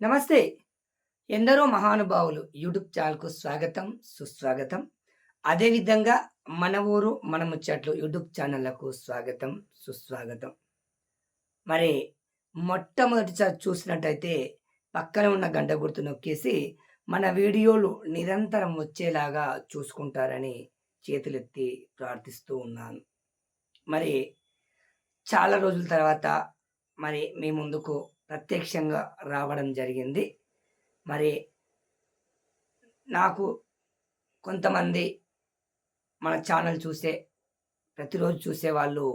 నమస్తే. ఎందరో మహానుభావులు యూట్యూబ్ ఛానల్కు స్వాగతం సుస్వాగతం. అదేవిధంగా మన ఊరు మన ముచ్చట్లు యూట్యూబ్ ఛానళ్ళకు స్వాగతం సుస్వాగతం. మరి మొట్టమొదటిసారి చూసినట్టయితే పక్కన ఉన్న గంట గుర్తు నొక్కేసి మన వీడియోలు నిరంతరం వచ్చేలాగా చూసుకుంటారని చేతులెత్తి ప్రార్థిస్తూ ఉన్నాను. మరి చాలా రోజుల తర్వాత మరి మీ ముందుకు ప్రత్యక్షంగా రావడం జరిగింది. మరి నాకు కొంతమంది మన ఛానల్ చూసే ప్రతిరోజు చూసే వాళ్ళు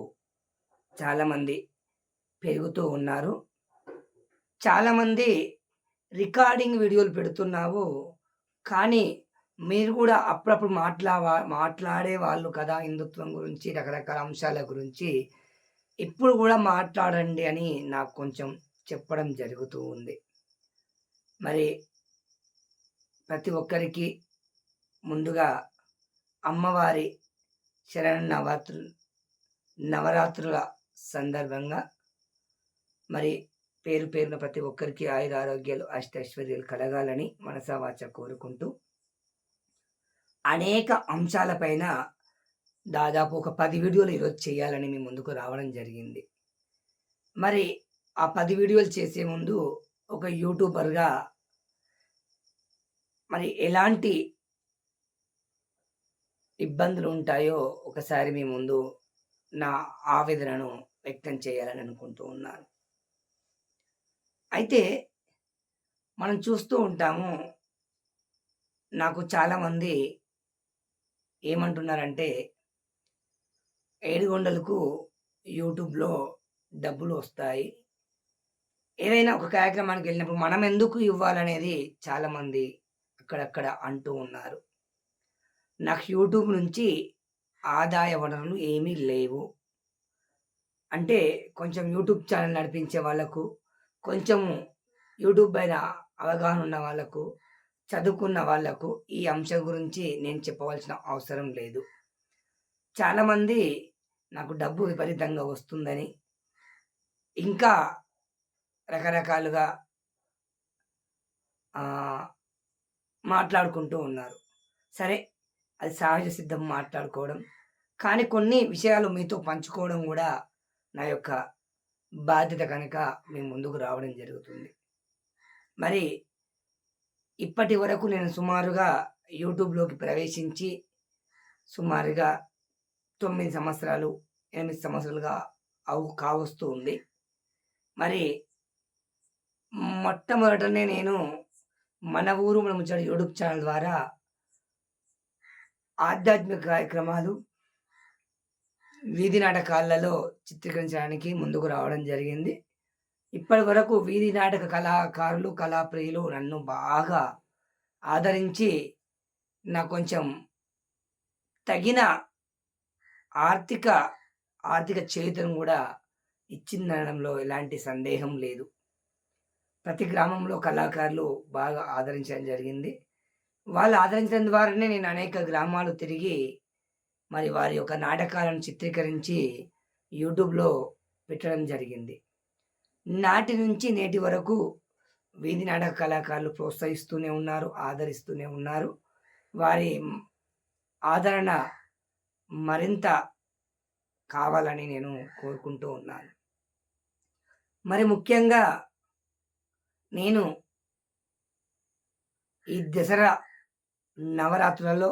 చాలామంది పెరుగుతూ ఉన్నారు. చాలామంది రికార్డింగ్ వీడియోలు పెడుతున్నావు. కానీ మీరు కూడా అప్పుడప్పుడు మాట్లా మాట్లాడే వాళ్ళు కదా హిందుత్వం గురించి రకరకాల అంశాల గురించి. ఇప్పుడు కూడా మాట్లాడండి అని నాకు కొంచెం చెప్పడం జరుగుతూ ఉంది. మరి ప్రతి ఒక్కరికి ముందుగా అమ్మవారి శరణ నవరాత్రు నవరాత్రుల సందర్భంగా మరి పేరు పేరున ప్రతి ఒక్కరికి ఆయుర ఆరోగ్యాలు అష్టైశ్వర్యాలు కలగాలని మనసావాచ కోరుకుంటూ అనేక అంశాలపైన దాదాపు ఒక పది వీడియోలు ఈరోజు చేయాలని మీ ముందుకు రావడం జరిగింది. మరి ఆ పది వీడియోలు చేసే ముందు ఒక యూట్యూబర్గా మరి ఎలాంటి ఇబ్బందులు ఉంటాయో ఒకసారి మీ ముందు నా ఆవేదనను వ్యక్తం చేయాలని అనుకుంటూ ఉన్నాను. అయితే మనం చూస్తూ ఉంటాము నాకు చాలామంది ఏమంటున్నారంటే ఏడుగొండలకు యూట్యూబ్లో డబ్బులు వస్తాయి ఏదైనా ఒక కార్యక్రమానికి వెళ్ళినప్పుడు మనం ఎందుకు ఇవ్వాలనేది చాలామంది అక్కడక్కడ అంటూ ఉన్నారు. నాకు యూట్యూబ్ నుంచి ఆదాయ వనరులు ఏమీ లేవు. అంటే కొంచెం యూట్యూబ్ ఛానల్ నడిపించే వాళ్ళకు కొంచెము యూట్యూబ్ పైన అవగాహన ఉన్న వాళ్ళకు చదువుకున్న వాళ్ళకు ఈ అంశం గురించి నేను చెప్పవలసిన అవసరం లేదు. చాలామంది నాకు డబ్బు విపరీతంగా వస్తుందని ఇంకా రకరకాలుగా మాట్లాడుకుంటూ ఉన్నారు. సరే అది సహజ సిద్ధం మాట్లాడుకోవడం. కానీ కొన్ని విషయాలు మీతో పంచుకోవడం కూడా నా యొక్క బాధ్యత కనుక మేము ముందుకు రావడం జరుగుతుంది. మరి ఇప్పటి వరకు నేను సుమారుగా యూట్యూబ్లోకి ప్రవేశించి సుమారుగా తొమ్మిది సంవత్సరాలు ఎనిమిది సంవత్సరాలుగా అవు కావస్తూ ఉంది. మరి మొట్టమొదటనే నేను మన ఊరు మన ముచ్చట యూట్యూబ్ ఛానల్ ద్వారా ఆధ్యాత్మిక కార్యక్రమాలు వీధి నాటకాలలో చిత్రీకరించడానికి ముందుకు రావడం జరిగింది. ఇప్పటి వరకు వీధి నాటక కళాకారులు కళాప్రియులు నన్ను బాగా ఆదరించి నాకు కొంచెం తగిన ఆర్థిక ఆర్థిక చరిత్రను కూడా ఇచ్చిందనడంలో ఎలాంటి సందేహం లేదు. ప్రతి గ్రామంలో కళాకారులు బాగా ఆదరించడం జరిగింది. వాళ్ళు ఆదరించడం ద్వారానే నేను అనేక గ్రామాలు తిరిగి మరి వారి యొక్క నాటకాలను చిత్రీకరించి యూట్యూబ్లో పెట్టడం జరిగింది. నాటి నుంచి నేటి వరకు వీధి నాటక కళాకారులు ప్రోత్సహిస్తూనే ఉన్నారు ఆదరిస్తూనే ఉన్నారు. వారి ఆదరణ మరింత కావాలని నేను కోరుకుంటూ ఉన్నాను. మరి ముఖ్యంగా నేను ఈ దసరా నవరాత్రులలో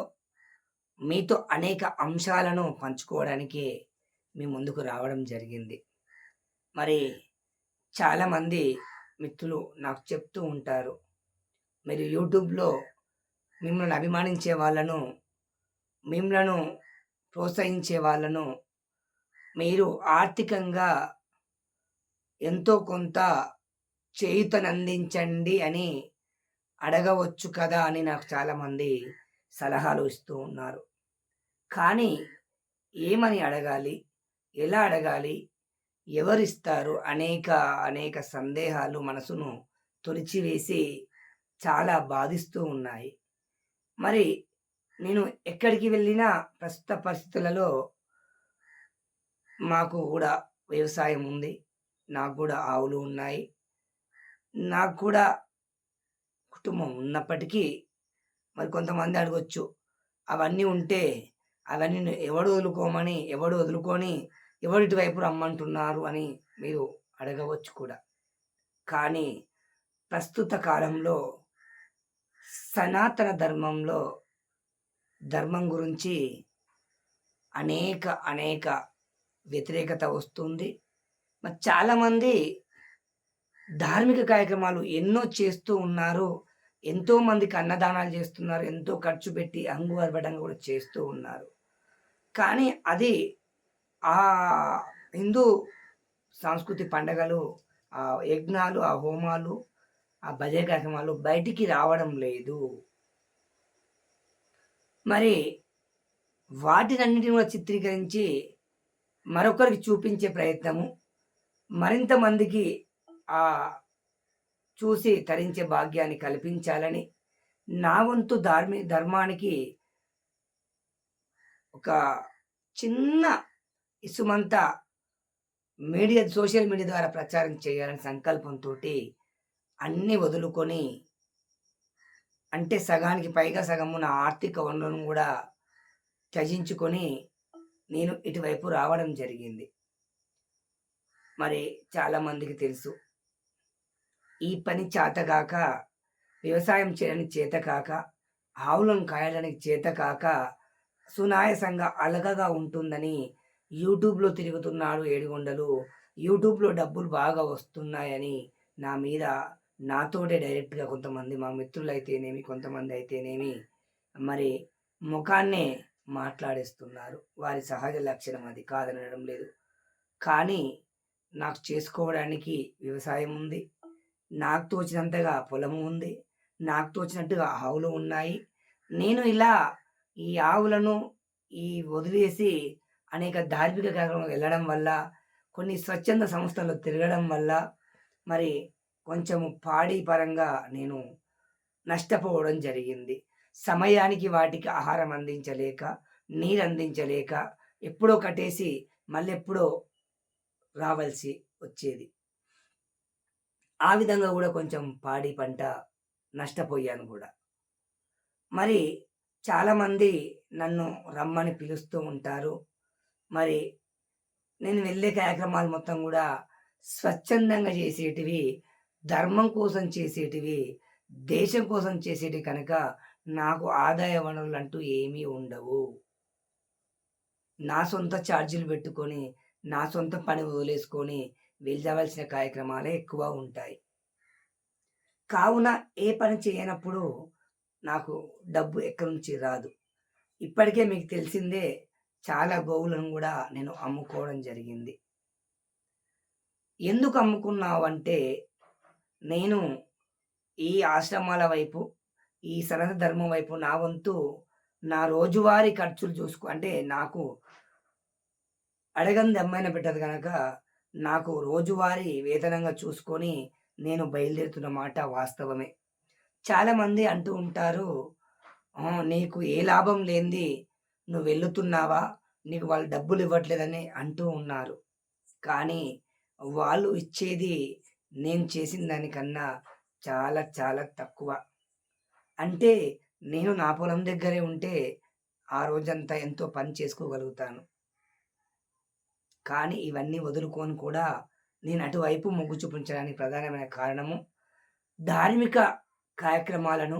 మీతో అనేక అంశాలను పంచుకోవడానికి మీ ముందుకు రావడం జరిగింది. మరి చాలామంది మిత్రులు నాకు చెప్తూ ఉంటారు మీరు యూట్యూబ్లో మిమ్మల్ని అభిమానించే వాళ్ళను మిమ్మలను ప్రోత్సహించే వాళ్ళను మీరు ఆర్థికంగా ఎంతో కొంత చేయుతనందించండి అని అడగవచ్చు కదా అని నాకు చాలామంది సలహాలు ఇస్తూ ఉన్నారు. కానీ ఏమని అడగాలి? ఎలా అడగాలి? ఎవరిస్తారు? అనేక అనేక సందేహాలు మనసును తొలిచివేసి చాలా బాధిస్తూ ఉన్నాయి. మరి నేను ఎక్కడికి వెళ్ళినా ప్రస్తుత పరిస్థితులలో మాకు కూడా వ్యవసాయం ఉంది. నాకు కూడా ఆవులు ఉన్నాయి. నాకు కూడా కుటుంబం ఉన్నప్పటికీ మరి కొంతమంది అడగొచ్చు. అవన్నీ ఉంటే అవన్నీ ఎవడు వదులుకోమని ఎవడు వదులుకొని ఎవడు ఇటువైపు రమ్మంటున్నారు అని మీరు అడగవచ్చు కూడా. కానీ ప్రస్తుత కాలంలో సనాతన ధర్మంలో ధర్మం గురించి అనేక అనేక వ్యతిరేకత వస్తుంది. మరి చాలామంది ధార్మిక కార్యక్రమాలు ఎన్నో చేస్తూ ఉన్నారు. ఎంతో మందికి అన్నదానాలు చేస్తున్నారు. ఎంతో ఖర్చు పెట్టి అంగువర్బడంగా కూడా చేస్తూ ఉన్నారు. కానీ అది ఆ హిందూ సాంస్కృతి పండగలు ఆ యజ్ఞాలు ఆ హోమాలు ఆ భజన కార్యక్రమాలు బయటికి రావడం లేదు. మరి వాటినన్నిటిని కూడా చిత్రీకరించి మరొకరికి చూపించే ప్రయత్నము మరింత మందికి ఆ చూసి తరించే భాగ్యాన్ని కల్పించాలని నా వంతు ధార్మి ధర్మానికి ఒక చిన్న ఇసుమంతా మీడియా సోషల్ మీడియా ద్వారా ప్రచారం చేయాలని సంకల్పంతో అన్నీ వదులుకొని అంటే సగానికి పైగా సగము నా ఆర్థిక వనరులను కూడా త్యజించుకొని నేను ఇటువైపు రావడం జరిగింది. మరి చాలామందికి తెలుసు. ఈ పని చేతకాక వ్యవసాయం చేయడానికి చేతకాక ఆవులను కాయడానికి చేతకాక సునాయసంగా అలగగా ఉంటుందని యూట్యూబ్లో తిరుగుతున్నాడు ఏడుగొండలు. యూట్యూబ్లో డబ్బులు బాగా వస్తున్నాయని నా మీద నాతోటే డైరెక్ట్గా కొంతమంది మా మిత్రులు అయితేనేమి కొంతమంది అయితేనేమి మరి ముఖాన్నే మాట్లాడేస్తున్నారు. వారి సహజ లక్షణం అది కాదనడం లేదు. కానీ నాకు చేసుకోవడానికి వ్యవసాయం ఉంది. నాకు తోచినంతగా పొలము ఉంది. నాకు తోచినట్టుగా ఆవులు ఉన్నాయి. నేను ఇలా ఈ ఆవులను ఈ వదిలేసి అనేక ధార్మిక కార్యక్రమాలకు వెళ్ళడం వల్ల కొన్ని స్వచ్ఛంద సంస్థలు తిరగడం వల్ల మరి కొంచెము పాడి పరంగా నేను నష్టపోవడం జరిగింది. సమయానికి వాటికి ఆహారం అందించలేక నీరు అందించలేక ఎప్పుడో కట్టేసి మళ్ళీ ఎప్పుడో రావాల్సి వచ్చేది. ఆ విధంగా కూడా కొంచెం పాడి పంట నష్టపోయాను కూడా. మరి చాలామంది నన్ను రమ్మని పిలుస్తూ ఉంటారు. మరి నేను వెళ్ళే కార్యక్రమాలు మొత్తం కూడా స్వచ్ఛందంగా చేసేటివి ధర్మం కోసం చేసేటివి దేశం కోసం చేసేటివి కనుక నాకు ఆదాయ వనరులు అంటూ ఏమీ ఉండవు. నా సొంత ఛార్జీలు పెట్టుకొని నా సొంత పని వదిలేసుకొని వెళ్ళవలసిన కార్యక్రమాలే ఎక్కువ ఉంటాయి. కావున ఏ పని చేయనప్పుడు నాకు డబ్బు ఎక్కడి నుంచి రాదు. ఇప్పటికే మీకు తెలిసిందే చాలా గోవులను కూడా నేను అమ్ముకోవడం జరిగింది. ఎందుకు అమ్ముకున్నావంటే నేను ఈ ఆశ్రమాల వైపు ఈ సనత ధర్మం వైపు నా వంతు నా రోజువారీ ఖర్చులు చూసుకో అంటే నాకు అడగంది అమ్మాయిన పెట్టదు కనుక నాకు రోజువారీ వేతనంగా చూసుకొని నేను బయలుదేరుతున్న మాట వాస్తవమే. చాలామంది అంటూ ఉంటారు నీకు ఏ లాభం లేనిది నువ్వు వెళ్తున్నావా నీకు వాళ్ళు డబ్బులు ఇవ్వట్లేదని అంటూ ఉన్నారు. కానీ వాళ్ళు ఇచ్చేది నేను చేసిన దానికన్నా చాలా చాలా తక్కువ. అంటే నేను నా పొలం దగ్గరే ఉంటే ఆ రోజంతా ఎంతో పని చేసుకోగలుగుతాను. కానీ ఇవన్నీ వదులుకొని కూడా నేను అటువైపు మొగ్గు చూపించడానికి ప్రధానమైన కారణము ధార్మిక కార్యక్రమాలను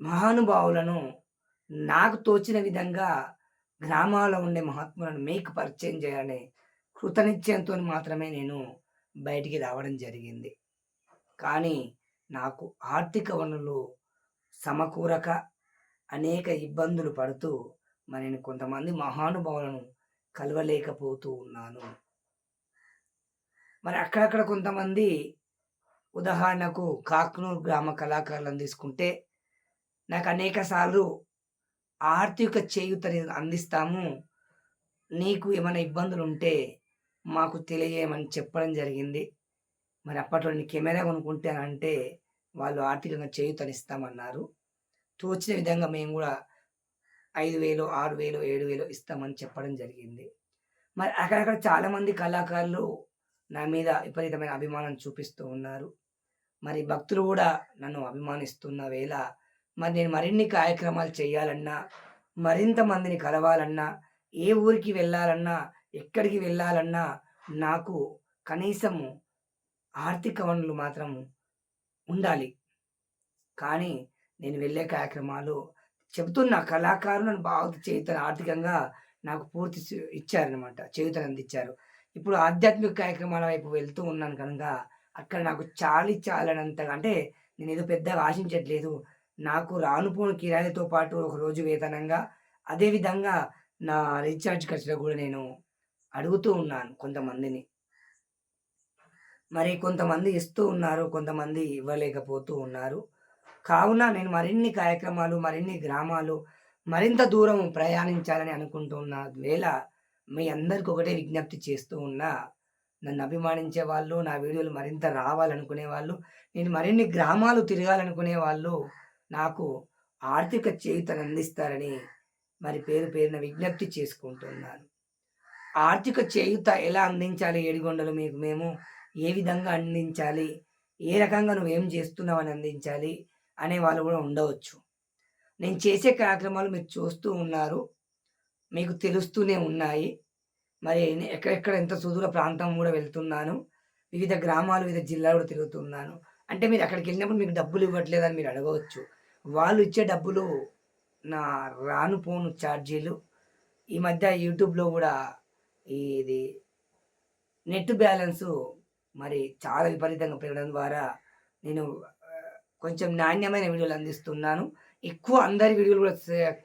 మహానుభావులను నాకు తోచిన విధంగా గ్రామాల్లో ఉండే మహాత్ములను మీకు పరిచయం చేయాలనే కృతనిశ్చయంతో మాత్రమే నేను బయటికి రావడం జరిగింది. కానీ నాకు ఆర్థిక వనరులు సమకూరక అనేక ఇబ్బందులు పడుతూ మరి నేను కొంతమంది మహానుభావులను కలవలేకపోతూ ఉన్నాను. మరి అక్కడక్కడ కొంతమంది ఉదాహరణకు కాక్నూర్ గ్రామ కళాకారులను తీసుకుంటే నాకు అనేక సార్లు ఆర్థిక చేయూతని అందిస్తాము నీకు ఏమైనా ఇబ్బందులు ఉంటే మాకు తెలియజేయమని చెప్పడం జరిగింది. మరి అప్పట్లో నేను కెమెరా కొనుక్కుంటానంటే వాళ్ళు ఆర్థికంగా చేయూతనిస్తామన్నారు. తోచిన విధంగా మేము కూడా ఐదు వేలు ఆరు వేలు ఏడు వేలు ఇస్తామని చెప్పడం జరిగింది. మరి అక్కడక్కడ చాలామంది కళాకారులు నా మీద విపరీతమైన అభిమానం చూపిస్తూ ఉన్నారు. మరి భక్తులు కూడా నన్ను అభిమానిస్తున్న వేళ మరి నేను మరిన్ని కార్యక్రమాలు చేయాలన్నా మరింత మందిని కలవాలన్నా ఏ ఊరికి వెళ్ళాలన్నా ఎక్కడికి వెళ్ళాలన్నా నాకు కనీసము ఆర్థిక వనరులు మాత్రం ఉండాలి. కానీ నేను వెళ్ళే కార్యక్రమాలు చెబుతున్న కళాకారులు నన్ను బాగా ఆర్థికంగా నాకు పూర్తి ఇచ్చారనమాట చేయుతను అందించారు ఇప్పుడు ఆధ్యాత్మిక కార్యక్రమాల వైపు వెళ్తూ ఉన్నాను కనుక అక్కడ నాకు చాలి చాలనంతగా అంటే నేను ఏదో పెద్దగా ఆశించట్లేదు. నాకు రానుపోని కిరాయితో పాటు ఒక రోజు వేతనంగా అదేవిధంగా నా రీఛార్జ్ ఖర్చులు కూడా నేను అడుగుతూ ఉన్నాను కొంతమందిని. మరి కొంతమంది ఇస్తూ ఉన్నారు కొంతమంది ఇవ్వలేకపోతూ ఉన్నారు. కావున నేను మరిన్ని కార్యక్రమాలు మరిన్ని గ్రామాలు మరింత దూరం ప్రయాణించాలని అనుకుంటున్న వేళ మీ అందరికి ఒకటే విజ్ఞప్తి చేస్తూ ఉన్నా నన్ను అభిమానించే వాళ్ళు నా వీడియోలు మరింత రావాలనుకునే వాళ్ళు నేను మరిన్ని గ్రామాలు తిరగాలనుకునే వాళ్ళు నాకు ఆర్థిక చేయుతను అందిస్తారని మరి పేరు పేరున విజ్ఞప్తి చేసుకుంటున్నాను ఆర్థిక చేయుత ఎలా అందించాలి ఏడిగొండలు మీకు మేము? ఏ విధంగా అందించాలి? ఏ రకంగా నువ్వేం చేస్తున్నావు అని అందించాలి? అనే వాళ్ళు కూడా ఉండవచ్చు. నేను చేసే కార్యక్రమాలు మీరు చూస్తూ ఉన్నారు. మీకు తెలుస్తూనే ఉన్నాయి. మరి ఎక్కడెక్కడ ఎంత సుదూర ప్రాంతం కూడా వెళ్తున్నాను. వివిధ గ్రామాలు వివిధ జిల్లాలు కూడా తిరుగుతున్నాను. అంటే మీరు అక్కడికి వెళ్ళినప్పుడు మీకు డబ్బులు ఇవ్వట్లేదని మీరు అడగవచ్చు. వాళ్ళు ఇచ్చే డబ్బులు నా రాను పోను ఛార్జీలు. ఈ మధ్య యూట్యూబ్లో కూడా ఇది నెట్ బ్యాలెన్సు మరి చాలా విపరీతంగా పెరగడం ద్వారా నేను కొంచెం నాణ్యమైన వీడియోలు అందిస్తున్నాను. ఎక్కువ అందరి వీడియోలు కూడా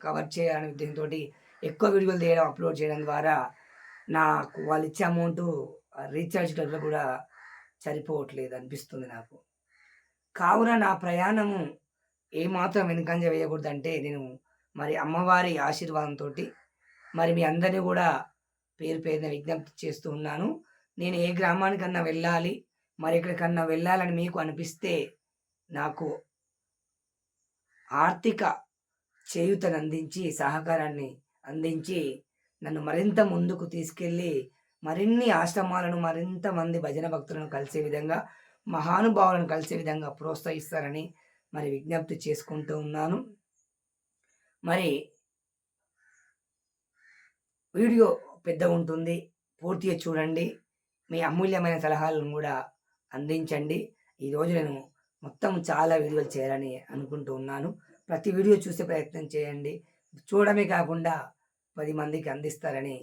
కవర్ చేయాలనే ఉద్దేశంతో ఎక్కువ వీడియోలు తీయడం అప్లోడ్ చేయడం ద్వారా నాకు వాళ్ళు ఇచ్చే అమౌంట్ రీఛార్జ్ డబ్బులు కూడా సరిపోవట్లేదు అనిపిస్తుంది నాకు. కావున నా ప్రయాణము ఏమాత్రం వెనుకంజ వేయకూడదంటే నేను మరి అమ్మవారి ఆశీర్వాదంతో మరి మీ అందరినీ కూడా పేరు పేరున విజ్ఞప్తి చేస్తూ ఉన్నాను. నేను ఏ గ్రామానికన్నా వెళ్ళాలి మరి ఎక్కడికన్నా వెళ్ళాలని మీకు అనిపిస్తే నాకు ఆర్థిక చేయూతను అందించి సహకారాన్ని అందించి నన్ను మరింత ముందుకు తీసుకెళ్ళి మరిన్ని ఆశ్రమాలను మరింత మంది భజన భక్తులను కలిసే విధంగా మహానుభావులను కలిసే విధంగా ప్రోత్సహిస్తారని మరి విజ్ఞప్తి చేసుకుంటూ ఉన్నాను. మరి వీడియో పెద్ద ఉంటుంది. పూర్తిగా చూడండి. మీ అమూల్యమైన సలహాలను కూడా అందించండి. ఈరోజు నేను మొత్తం చాలా వీడియోలు చేయాలని అనుకుంటూ ఉన్నాను. ప్రతి వీడియో చూసే ప్రయత్నం చేయండి. చూడమే కాకుండా పది మందికి అందిస్తారని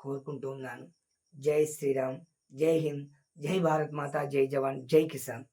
కోరుకుంటూ ఉన్నాను. జై శ్రీరామ్ జై హింద్ జై భారత్ మాత జై జవాన్ జై కిసాన్.